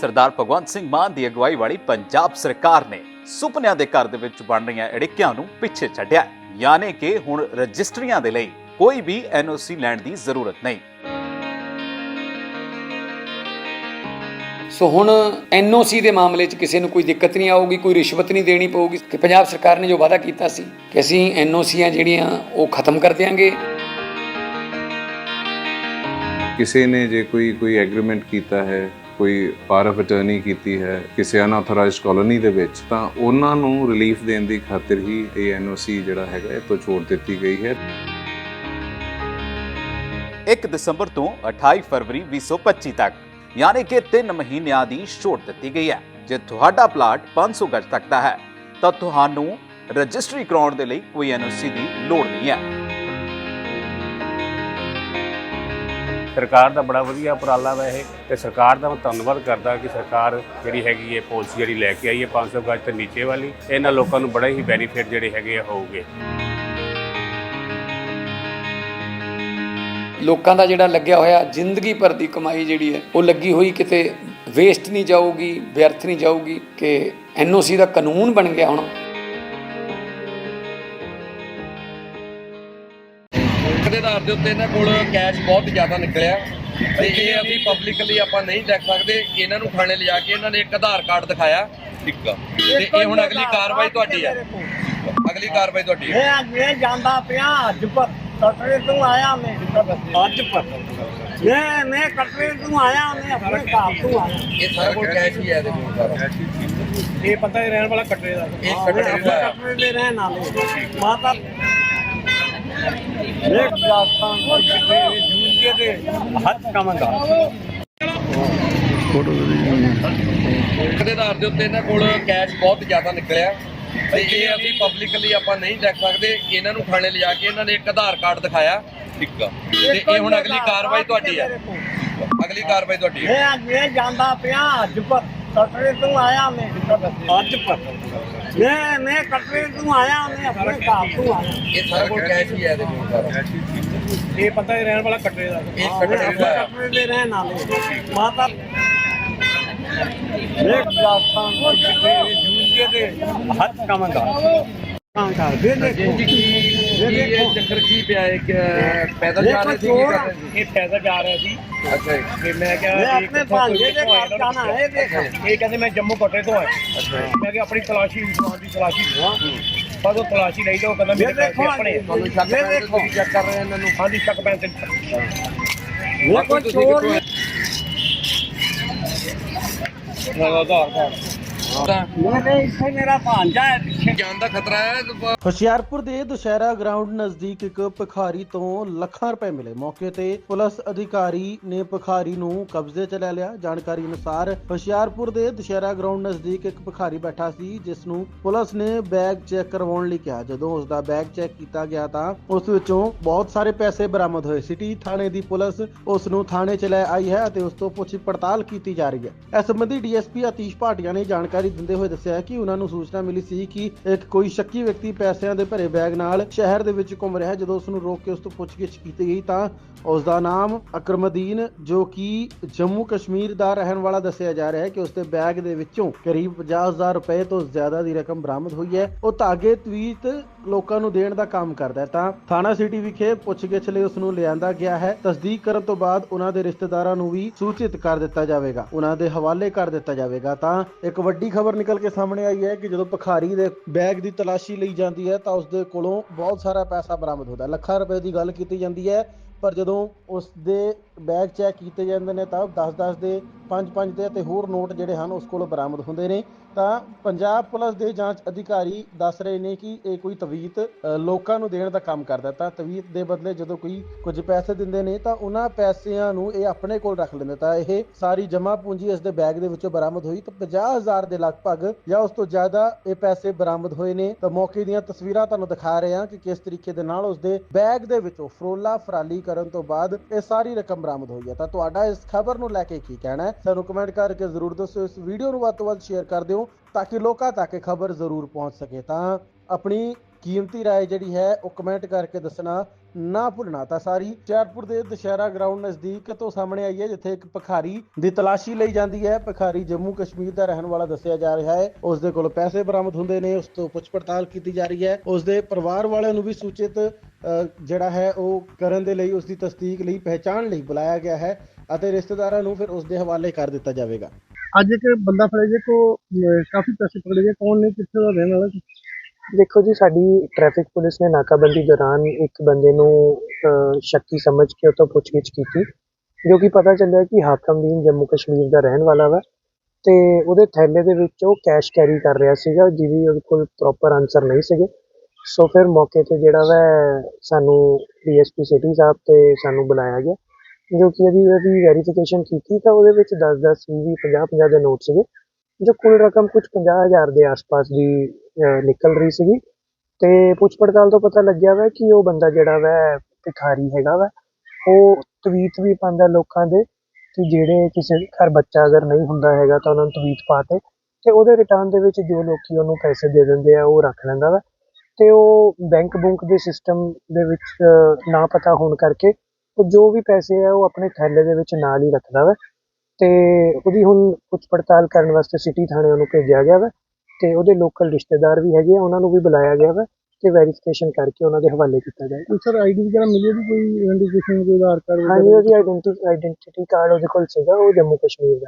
ਸਰਦਾਰ ਭਗਵੰਤ ਸਿੰਘ ਮਾਨ ਦੀ ਅਗਵਾਈ ਵਾਲੀ ਪੰਜਾਬ ਸਰਕਾਰ ਨੇ ਸੁਪਨਿਆਂ ਦੇ ਘਰ ਦੇ ਵਿੱਚ ਬਣ ਰਹੀਆਂ ਅੜਿੱਕਿਆਂ ਨੂੰ ਪਿੱਛੇ ਛੱਡਿਆ। ਯਾਨੀ ਕਿ ਹੁਣ ਰਜਿਸਟਰੀਆਂ ਦੇ ਲਈ ਕੋਈ ਵੀ ਐਨਓਸੀ ਲੈਣ ਦੀ ਜ਼ਰੂਰਤ ਨਹੀਂ। ਸੋ ਹੁਣ ਐਨਓਸੀ ਦੇ ਮਾਮਲੇ 'ਚ ਕਿਸੇ ਨੂੰ ਕੋਈ ਦਿੱਕਤ ਨਹੀਂ ਆਊਗੀ ਕੋਈ ਰਿਸ਼ਵਤ ਨਹੀਂ ਦੇਣੀ ਪਊਗੀ। ਕਿ ਪੰਜਾਬ ਸਰਕਾਰ ਨੇ ਜੋ ਵਾਅਦਾ ਕੀਤਾ ਸੀ ਕਿ ਅਸੀਂ ਐਨਓਸੀਆਂ ਜਿਹੜੀਆਂ ਉਹ ਖਤਮ ਕਰ ਦਿਆਂਗੇ। ਕਿਸੇ ਨੇ ਜੇ ਕੋਈ ਕੋਈ ਐਗਰੀਮੈਂਟ ਕੀਤਾ ਹੈ ਕੋਈ ਪਾਵਰ ਆਫ ਅਟਰਨੀ ਕੀਤੀ ਹੈ, ਕਿਸੇ ਅਨਆਥੋਰਾਈਜ਼ਡ ਕਾਲੋਨੀ ਦੇ ਵਿੱਚ, ਤਾਂ ਉਹਨਾਂ ਨੂੰ ਰਿਲੀਫ ਦੇਣ ਦੀ ਖਾਤਰ ਹੀ ਇਹ ਐਨਓਸੀ ਜਿਹੜਾ ਹੈਗਾ, ਇਹ ਤੋਂ ਛੋੜ ਦਿੱਤੀ ਗਈ ਹੈ। 1 ਦਸੰਬਰ ਤੋਂ 28 ਫਰਵਰੀ 2025 ਤੱਕ, ਯਾਨੀ ਕਿ 3 ਮਹੀਨਿਆਂ ਦੀ ਛੋਟ ਦਿੱਤੀ ਗਈ ਹੈ। ਜੇ ਤੁਹਾਡਾ ਪਲਾਟ 500 ਗਜ ਤੱਕ ਦਾ ਹੈ, ਤਾਂ ਤੁਹਾਨੂੰ ਰਜਿਸਟਰੀ ਕਰਾਉਣ ਦੇ ਲਈ ਕੋਈ ਐਨਓਸੀ ਦੀ ਲੋੜ ਨਹੀਂ ਹੈ। ਸਰਕਾਰ ਦਾ ਬੜਾ ਵਧੀਆ ਉਪਰਾਲਾ ਵਾ ਇਹ, ਤੇ ਸਰਕਾਰ ਦਾ ਮੈਂ ਧੰਨਵਾਦ ਕਰਦਾ ਕਿ ਸਰਕਾਰ ਜਿਹੜੀ ਹੈਗੀ ਹੈ ਪਾਲਿਸੀ ਜਿਹੜੀ ਲੈ ਕੇ ਆਈ ਹੈ 500 ਗਜ ਤੋਂ ਨੀਚੇ ਵਾਲੀ ਇਹਨਾਂ ਲੋਕਾਂ ਨੂੰ ਬੜਾ ਹੀ ਬੈਨੀਫਿਟ ਜਿਹੜੇ ਹੈਗੇ ਆ ਹੋਊਗੇ। ਲੋਕਾਂ ਦਾ ਜਿਹੜਾ ਲੱਗਿਆ ਹੋਇਆ ਜ਼ਿੰਦਗੀ ਭਰ ਦੀ ਕਮਾਈ ਜਿਹੜੀ ਹੈ, ਉਹ ਲੱਗੀ ਹੋਈ ਕਿਤੇ ਵੇਸਟ ਨਹੀਂ ਜਾਊਗੀ, ਵਿਅਰਥ ਨਹੀਂ ਜਾਊਗੀ, ਕਿ ਐਨਓਸੀ ਦਾ ਕਾਨੂੰਨ ਬਣ ਗਿਆ ਹੁਣ। ਦੇ ਉੱਤੇ ਇਹਨਾਂ ਕੋਲ ਕੈਸ਼ ਬਹੁਤ ਜ਼ਿਆਦਾ ਨਿਕਲਿਆ। ਤੇ ਇਹ ਅਸੀਂ ਪਬਲਿਕਲੀ ਆਪਾਂ ਨਹੀਂ ਦੇਖ ਸਕਦੇ। ਇਹਨਾਂ ਨੂੰ ਥਾਣੇ ਲਿਜਾ ਕੇ ਇਹਨਾਂ ਨੇ ਇੱਕ ਆਧਾਰ ਕਾਰਡ ਦਿਖਾਇਆ। ਠੀਕ ਆ। ਤੇ ਇਹ ਹੁਣ ਅਗਲੀ ਕਾਰਵਾਈ ਤੁਹਾਡੀ ਆ। ਅਗਲੀ ਕਾਰਵਾਈ ਤੁਹਾਡੀ ਆ। ਮੈਂ ਮੈਂ ਜਾਂਦਾ ਪਿਆ ਅੱਜ ਪਰ ਕਟਰੇ ਤੋਂ ਆਇਆ ਮੈਂ। ਅੱਜ ਪਰ ਮੈਂ ਮੈਂ ਕਟਰੇ ਤੋਂ ਆਇਆ ਮੈਂ ਆਪਣੇ ਘਰ ਤੋਂ ਆਇਆ। ਇਹ ਸਾਰਾ ਕੋਲ ਕੈਸ਼ ਹੀ ਹੈ ਇਹਦੇ ਕੋਲ ਸਾਰਾ। ਇਹ ਪਤਾ ਹੀ ਰਹਿਣ ਵਾਲਾ ਕਟਰੇ ਦਾ। ਇਹ ਕਟਰੇ ਦਾ। ਕਟਰੇ ਦੇ ਰਹਿਣ ਵਾਲੇ ਮਾਤਾ ਇੱਕ ਜੂਝੇ ਦੇ ਹੱਥ ਕਮੰਦਾ ਦੇ ਆਧਾਰ ਦੇ ਉੱਤੇ ਇਹਨਾਂ ਕੋਲ ਕੈਸ਼ ਬਹੁਤ ਜ਼ਿਆਦਾ ਨਿਕਲਿਆ। ਤੇ ਇਹ ਅਸੀਂ ਪਬਲਿਕਲੀ ਆਪਾਂ ਨਹੀਂ ਦੇਖ ਸਕਦੇ। ਇਹਨਾਂ ਨੂੰ ਥਾਣੇ ਲਿਜਾ ਕੇ ਇਹਨਾਂ ਨੇ ਇੱਕ ਆਧਾਰ ਕਾਰਡ ਦਿਖਾਇਆ। ਠੀਕ ਆ। ਤੇ ਇਹ ਹੁਣ ਅਗਲੀ ਕਾਰਵਾਈ ਤੁਹਾਡੀ ਆ। ਅਗਲੀ ਕਾਰਵਾਈ ਤੁਹਾਡੀ ਆ। ਮੈਂ ਮੈਂ ਜਾਂਦਾ ਪਿਆ ਅੱਜ ਕਟਰੇ ਤੋਂ ਆਇਆ ਮੈਂ। ਅੱਜ ਪਰ ਮੈਂ ਮੈਂ ਕਟਰੇ ਤੋਂ ਆਇਆ ਮੈਂ ਆਪਣੇ ਘਰ ਤੋਂ ਆਇਆ। ਇਹ ਸਾਰਾ ਕੋਲ ਕੈਸ਼ ਹੀ ਹੈ ਇਹਦੇ ਕੋਲ ਸਾਰਾ। ਇਹ ਪਤਾ ਹੀ ਰਹਿਣ ਵਾਲਾ ਕਟਰੇ ਦਾ। ਇਹ ਕਟਰੇ ਦਾ। ਆ। ਕਟਰੇ ਦੇ ਰਹਿਣ ਵਾਲੇ ਮਾਤਾ ਇੱਕ ਜਾਤਾਂ ਨੂੰ ਜੂਝੇ ਦੇ ਹੱਥ ਕਮੰਦਾ ਹਾਂ ਕਾ ਦੇ ਦੇਖੋ। ਕੀ ਇਹ ਚੱਕਰ ਕੀ ਪਿਆ ਹੈ ਕਿ ਪੈਦਲ ਜਾ ਰਹੇ ਸੀ ਕੀ ਕਰ ਰਹੇ ਸੀ ਇਹ ਪੈਦਲ ਜਾ ਰਿਹਾ ਸੀ। ਅੱਛਾ ਜੀ। ਤੇ ਮੈਂ ਕਿਹਾ ਮੈਂ ਆਪਣੇ ਭਾਂਜੇ ਦੇ ਘਰ ਜਾਣਾ ਹੈ ਇਹ ਦੇਖੋ। ਇਹ ਕਹਿੰਦੇ ਮੈਂ ਜੰਮੂ ਕਟਰੇ ਤੋਂ ਆਇਆ। ਮੈਂ ਕਿਹਾ ਆਪਣੀ ਤਲਾਸ਼ੀ ਇਨਸਾਨ ਦੀ ਤਲਾਸ਼ੀ। ਪਰ ਉਹ ਤਲਾਸ਼ੀ ਲਈ ਤਾਂ ਉਹ ਕਹਿੰਦਾ ਮੇਰੇ ਪੈਸੇ ਆਪਣੇ ਤੁਹਾਨੂੰ ਸ਼ੱਕ ਇਹ ਪੈਣ ਤੇ ਦੇਖੋ। ਤੁਸੀਂ ਚੈੱਕ ਕਰ ਰਹੇ ਹੋ ਇਹਨਾਂ ਨੂੰ? ਹਾਂਜੀ ਸ਼ੱਕ ਪੈਣ ਤੇ ਦੇਖੋ ਤੁਸੀਂ ਕਿੱਥੋਂ ਆਏ? ਆਧਾਰ ਕਾਰਡ। ਜਾਨ ਦਾ ਖਤਰਾ ਹੈ। ਹੁਸ਼ਿਆਰਪੁਰ ਦੇ ਦੁਸ਼ਹਿਰਾ ਗਰਾਊਂਡ ਨਜ਼ਦੀਕ ਇੱਕ ਭਿਖਾਰੀ ਤੋਂ ਲੱਖਾਂ ਰੁਪਏ ਮਿਲੇ। ਮੌਕੇ ਤੇ ਪੁਲਿਸ ਅਧਿਕਾਰੀ ਨੇ ਭਿਖਾਰੀ ਨੂੰ ਕਬਜ਼ੇ 'ਚ ਲੈ ਲਿਆ। ਜਾਣਕਾਰੀ ਅਨੁਸਾਰ ਹੁਸ਼ਿਆਰਪੁਰ ਦੇ ਦੁਸ਼ਹਿਰਾ ਗਰਾਊਂਡ ਨਜ਼ਦੀਕ ਇੱਕ ਭਿਖਾਰੀ ਬੈਠਾ ਸੀ ਜਿਸ ਨੂੰ ਪੁਲਿਸ ਨੇ ਬੈਗ ਚੈੱਕ ਕਰਵਾਉਣ ਲਈ ਕਿਹਾ। ਜਦੋਂ ਉਸ ਦਾ ਬੈਗ ਚੈੱਕ ਕੀਤਾ ਗਿਆ ਤਾਂ ਉਸ ਵਿੱਚੋਂ ਬਹੁਤ ਸਾਰੇ ਪੈਸੇ ਬਰਾਮਦ ਹੋਏ। ਸਿਟੀ ਥਾਣੇ ਦੀ ਪੁਲਿਸ ਉਸ ਨੂੰ ਥਾਣੇ 'ਚ ਲੈ ਆਈ ਹੈ ਅਤੇ ਉਸ ਤੋਂ ਪੁੱਛ ਪੜਤਾਲ ਕੀਤੀ ਜਾ ਰਹੀ ਹੈ। ਇਸ ਸੰਬੰਧੀ ਡੀਐਸਪੀ ਆਤੀਸ਼ ਭਾਟੀਆ ਨੇ ਜਾਣਕਾਰੀ ਦਿੰਦੇ ਹੋਏ ਦੱਸਿਆ ਕਿ ਉਹਨਾਂ ਨੂੰ ਸੂਚਨਾ ਮਿਲੀ ਸੀ ਕਿ ਇੱਕ ਕੋਈ ਸ਼ੱਕੀ ਵਿਅਕਤੀ ਪੈਸਿਆਂ ਦੇ ਭਰੇ ਬੈਗ ਨਾਲ ਸ਼ਹਿਰ ਦੇ ਵਿੱਚ ਘੁੰਮ ਰਿਹਾ ਜਦੋਂ ਉਸ ਨੂੰ ਰੋਕ ਕੇ ਉਸ ਤੋਂ ਪੁੱਛਗਿੱਛ ਕੀਤੀ ਗਈ ਤਾਂ ਉਸ ਦਾ ਨਾਮ ਅਕਰਮਦੀਨ, ਜੋ ਕਿ ਜੰਮੂ ਕਸ਼ਮੀਰ ਦਾ ਰਹਿਣ ਵਾਲਾ ਦੱਸਿਆ ਜਾ ਰਿਹਾ ਹੈ ਕਿ ਉਸ ਦੇ ਬੈਗ ਦੇ ਵਿੱਚੋਂ ਕਰੀਬ 50000 ਰੁਪਏ ਤੋਂ ਜ਼ਿਆਦਾ ਦੀ ਰਕਮ ਬਰਾਮਦ ਹੋਈ ਹੈ। ਉਹ ਧਾਗੇ, ਤਵੀਤ ਲੋਕਾਂ ਨੂੰ ਦੇਣ ਦਾ ਕੰਮ ਕਰਦਾ ਹੈ। ਤਾਂ ਥਾਣਾ ਸਿਟੀ ਵਿਖੇ ਪੁੱਛਗਿੱਛ ਲਈ ਉਸ ਨੂੰ ਲਿਆਂਦਾ ਗਿਆ ਹੈ। ਤਸਦੀਕ ਕਰਨ ਤੋਂ ਬਾਅਦ ਉਹਨਾਂ ਦੇ ਰਿਸ਼ਤੇਦਾਰਾਂ ਨੂੰ ਵੀ ਸੂਚਿਤ ਕਰ ਦਿੱਤਾ ਜਾਵੇਗਾ। ਉਹਨਾਂ ਦੇ ਹਵਾਲੇ ਕਰ ਦਿੱਤਾ ਜਾਵੇਗਾ। ਤਾਂ ਇੱਕ ਵੱਡੀ ਖਬਰ ਨਿਕਲ ਕੇ ਸਾਹਮਣੇ ਆਈ ਹੈ ਕਿ ਜਦੋਂ ਭਿਖਾਰੀ ਦੇ ਬੈਗ ਦੀ ਤਲਾਸ਼ੀ ਲਈ ਜਾਂਦੀ ਹੈ, ਤਾਂ ਉਸ ਦੇ ਕੋਲੋਂ ਬਹੁਤ ਸਾਰਾ ਪੈਸਾ ਬਰਾਮਦ ਹੁੰਦਾ ਲੱਖਾਂ ਰੁਪਏ ਦੀ ਗੱਲ ਕੀਤੀ ਜਾਂਦੀ ਹੈ, ਪਰ ਜਦੋਂ ਉਸ ਦੇ ਬੈਗ ਚੈੱਕ ਕੀਤੇ ਜਾਂਦੇ ਨੇ, ਤਾਂ 10-10 ਦੇ 5-5 ਦੇ ਅਤੇ ਹੋਰ ਨੋਟ ਜਿਹੜੇ ਹਨ, ਉਸ ਕੋਲ ਬਰਾਮਦ ਹੁੰਦੇ ਨੇ। ਤਾਂ ਪੰਜਾਬ ਪੁਲਿਸ ਦੇ ਜਾਂਚ ਅਧਿਕਾਰੀ ਦੱਸ ਰਹੇ ਨੇ ਕਿ ਇਹ ਕੋਈ ਤਵੀਤ ਲੋਕਾਂ ਨੂੰ ਦੇਣ ਦਾ ਕੰਮ ਕਰਦਾ ਤਾਂ ਤਵੀਤ ਦੇ ਬਦਲੇ ਜਦੋਂ ਕੋਈ ਕੁਝ ਪੈਸੇ ਦਿੰਦੇ ਨੇ, ਤਾਂ ਉਹਨਾਂ ਪੈਸਿਆਂ ਨੂੰ ਇਹ ਆਪਣੇ ਕੋਲ ਰੱਖ ਲੈਂਦੇ ਤਾਂ ਇਹ ਸਾਰੀ ਜਮ੍ਹਾਂ ਪੂੰਜੀ ਇਸ ਦੇ ਬੈਗ ਦੇ ਵਿੱਚੋਂ ਬਰਾਮਦ ਹੋਈ। ਤਾਂ 50000 ਦੇ ਲਗਭਗ ਜਾਂ ਉਸ ਤੋਂ ਜ਼ਿਆਦਾ ਇਹ ਪੈਸੇ ਬਰਾਮਦ ਹੋਏ ਨੇ। ਤਾਂ ਮੌਕੇ ਦੀਆਂ ਤਸਵੀਰਾਂ ਤੁਹਾਨੂੰ ਦਿਖਾ ਰਹੇ ਹਾਂ ਕਿ ਕਿਸ ਤਰੀਕੇ ਦੇ ਨਾਲ ਉਸ ਦੇ ਬੈਗ ਦੇ ਵਿੱਚੋਂ ਫਰੋਲਾ ਫਰਾਲੀ ਕਰਨ ਤੋਂ ਬਾਅਦ ਇਹ ਸਾਰੀ ਰਕਮ ਬਰਾਮਦ ਹੋਈ ਹੈ। ਤਾਂ ਤੁਹਾਡਾ ਇਸ ਖਬਰ ਨੂੰ ਲੈ ਕੇ ਕੀ ਕਹਿਣਾ ਹੈ? ਸਾਨੂੰ ਕਮੈਂਟ ਕਰਕੇ ਜ਼ਰੂਰ ਦੱਸੋ। ਇਸ ਵੀਡੀਓ ਨੂੰ ਵੱਧ ਤੋਂ ਵੱਧ ਸ਼ੇਅਰ ਕਰ ਦਿਓ। ਤਾਂ ਕਿ ਲੋਕਾਂ ਤੱਕ ਇਹ ਖਬਰ ਜ਼ਰੂਰ ਪਹੁੰਚ ਸਕੇ ਤਾਂ ਆਪਣੀ ਕੀਮਤੀ رائے ਜਿਹੜੀ ਹੈ ਉਹ ਕਮੈਂਟ ਕਰਕੇ ਦੱਸਣਾ ਨਾ ਭੁੱਲਣਾ। ਤਾਂ ਸਾਰੀ ਹੁਸ਼ਿਆਰਪੁਰ ਦੇ ਦੁਸ਼ਹਿਰਾ ਗਰਾਊਂਡ ਨਜ਼ਦੀਕ ਤੋਂ ਸਾਹਮਣੇ ਆਈ ਹੈ, ਜਿੱਥੇ ਇੱਕ ਭਿਖਾਰੀ ਦੀ ਤਲਾਸ਼ੀ ਲਈ ਜਾਂਦੀ ਹੈ। ਭਿਖਾਰੀ ਜੰਮੂ ਕਸ਼ਮੀਰ ਦਾ ਰਹਿਣ ਵਾਲਾ ਦੱਸਿਆ ਜਾ ਰਿਹਾ ਹੈ। ਉਸ ਦੇ ਕੋਲ ਪੈਸੇ ਬਰਾਮਦ ਹੁੰਦੇ ਨੇ, ਉਸ ਤੋਂ ਪੁੱਛ ਪੜਤਾਲ ਕੀਤੀ ਜਾ ਰਹੀ ਹੈ। ਉਸ ਦੇ ਪਰਿਵਾਰ ਵਾਲਿਆਂ ਨੂੰ ਵੀ ਸੂਚਿਤ ਜਿਹੜਾ ਹੈ, ਉਹ ਕਰਨ ਦੇ ਲਈ ਉਸ ਦੀ ਤਸਦੀਕ ਲਈ, ਪਹਿਚਾਣ ਲਈ ਬੁਲਾਇਆ ਗਿਆ ਹੈ ਅਤੇ ਰਿਸ਼ਤੇਦਾਰਾਂ ਨੂੰ ਫਿਰ ਉਸ ਦੇ ਹਵਾਲੇ ਕਰ ਦਿੱਤਾ ਜਾਵੇਗਾ। ਅੱਜ ਇੱਕ ਬੰਦਾ ਫੜੇ ਜੇ ਕੋ ਕਾਫੀ ਪੈਸੇ ਪਕੜੇ ਗਏ। ਕੌਣ ਨੇ, ਕਿੱਥੇ ਦਾ ਰਹਿਣ ਵਾਲਾ? ਦੇਖੋ ਜੀ ਸਾਡੀ ਟ੍ਰੈਫਿਕ ਪੁਲਿਸ ਨੇ ਨਾਕਾਬੰਦੀ ਦੌਰਾਨ ਇੱਕ ਬੰਦੇ ਨੂੰ ਅਹ, ਸ਼ੱਕੀ ਸਮਝ ਕੇ ਉਹ ਤੋਂ ਪੁੱਛਗਿੱਛ ਕੀਤੀ ਜੋ ਕਿ ਪਤਾ ਚੱਲਿਆ ਕਿ ਹਾਕਮਦੀਨ ਜੰਮੂ ਕਸ਼ਮੀਰ ਦਾ ਰਹਿਣ ਵਾਲਾ ਵਾ ਤੇ ਉਹਦੇ ਥੈਲੇ ਦੇ ਵਿੱਚ ਉਹ ਕੈਸ਼ ਕੈਰੀ ਕਰ ਰਿਹਾ ਸੀਗਾ ਜਿਹਦੀ ਉਹਦੇ ਕੋਲ ਪ੍ਰੋਪਰ ਆਨਸਰ ਨਹੀਂ ਸੀਗੇ। ਸੋ ਫਿਰ ਮੌਕੇ ਤੇ ਜਿਹੜਾ ਵਾ ਸਾਨੂੰ ਡੀਐਸਪੀ ਸਿਟੀ ਸਾਹਿਬ ਤੇ ਸਾਨੂੰ ਬੁਲਾਇਆ ਗਿਆ ਜੋ ਕਿ ਇਹਦੀ ਉਹਦੀ ਵੈਰੀਫਿਕੇਸ਼ਨ ਕੀਤੀ ਤਾਂ ਉਹਦੇ ਵਿੱਚ 10 10 20 50 50 ਦੇ ਨੋਟ ਸੀਗੇ ਜੋ ਕੁੱਲ ਰਕਮ ਕੁਝ 50000 ਦੇ ਆਸ-ਪਾਸ ਦੀ ਨਿਕਲ ਰਹੀ ਸੀਗੀ। ਤੇ ਪੁੱਛ ਪੜਤਾਲ ਤੋਂ ਪਤਾ ਲੱਗਿਆ ਵਾ ਕਿ ਉਹ ਬੰਦਾ ਜਿਹੜਾ ਵਾ, ਭਿਖਾਰੀ ਹੈਗਾ ਵਾ, ਉਹ ਤਵੀਤ ਵੀ ਪਾਉਂਦਾ ਲੋਕਾਂ ਦੇ ਕਿ ਜਿਹੜੇ ਕਿਸੇ ਘਰ ਬੱਚਾ ਅਗਰ ਨਹੀਂ ਹੁੰਦਾ ਹੈਗਾ ਤਾਂ ਉਹਨਾਂ ਨੂੰ ਤਵੀਤ ਪਾ ਤੇ ਉਹਦੇ ਰਿਟਰਨ ਦੇ ਵਿੱਚ ਜੋ ਲੋਕੀ ਉਹਨੂੰ ਪੈਸੇ ਦੇ ਦਿੰਦੇ ਆ, ਉਹ ਰੱਖ ਲੈਂਦਾ ਵਾ। ਤੇ ਉਹ ਬੈਂਕ ਬੁੰਕ ਦੇ ਸਿਸਟਮ ਦੇ ਵਿੱਚ ਨਾ ਪਤਾ ਹੋਣ ਕਰਕੇ ਉਹ ਜੋ ਵੀ ਪੈਸੇ ਆ, ਉਹ ਆਪਣੇ ਥੈਲੇ ਦੇ ਵਿੱਚ ਨਾਲ ਹੀ ਰੱਖਦਾ ਵਾ। ਤੇ ਉਹਦੀ ਹੁਣ ਪੁੱਛ ਪੜਤਾਲ ਕਰਨ ਵਾਸਤੇ ਸਿਟੀ ਥਾਣੇ ਉਹਨੂੰ ਭੇਜਿਆ ਗਿਆ ਵਾ। ਤੇ ਉਹਦੇ ਲੋਕਲ ਰਿਸ਼ਤੇਦਾਰ ਵੀ ਹੈਗੇ ਆ ਉਹਨਾਂ ਨੂੰ ਵੀ ਬੁਲਾਇਆ ਗਿਆ ਵਾ ਤੇ ਵੈਰੀਫਿਕੇਸ਼ਨ ਕਰਕੇ ਉਹਨਾਂ ਦੇ ਹਵਾਲੇ ਕੀਤਾ ਜਾਏਗਾ ਸਰ ਆਈਡੀ ਵਗੈਰਾ ਮਿਲੀ ਉਹਦੀ ਕੋਈ ਆਈਡੈਂਟੀਫਿਕੇਸ਼ਨ ਕੋਈ ਆਧਾਰ ਕਾਰਡ ਹਾਂਜੀ ਉਹਦੀ ਆਇਡੈਂਟੀ ਕਾਰਡ ਉਹਦੇ ਕੋਲ ਸੀਗਾ ਉਹ ਜੰਮੂ ਕਸ਼ਮੀਰ ਦਾ।